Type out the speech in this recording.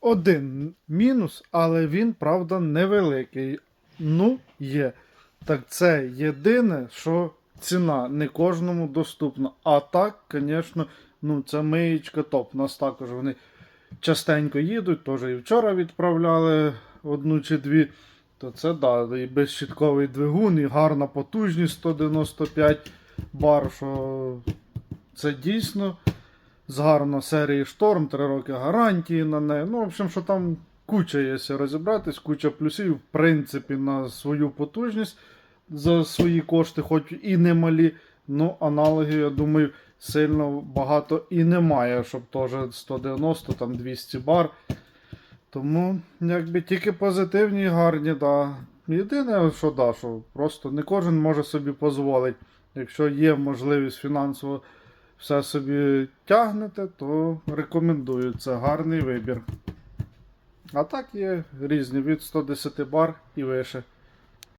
один мінус, але він, правда, невеликий. Ну, є. Так це єдине, що ціна не кожному доступна. А так, звісно, ну, це миєчка топ. Нас також вони частенько їдуть, теж і вчора відправляли одну чи дві. То це да, і безщітковий двигун, і гарна потужність 195 бар, що це дійсно з гарно серії Шторм, 3 роки гарантії на неї. Ну, в общем, що там куча є, розібратись, куча плюсів, в принципі, на свою потужність за свої кошти, хоч і немалі. Ну, аналогів, я думаю, сильно багато і немає, щоб теж 190, там 200 бар. Тому, якби тільки позитивні і гарні, да. Єдине, що да, що просто не кожен може собі дозволити. Якщо є можливість фінансово все собі тягнете, то рекомендую. Це гарний вибір. А так є різні від 110 бар і вище.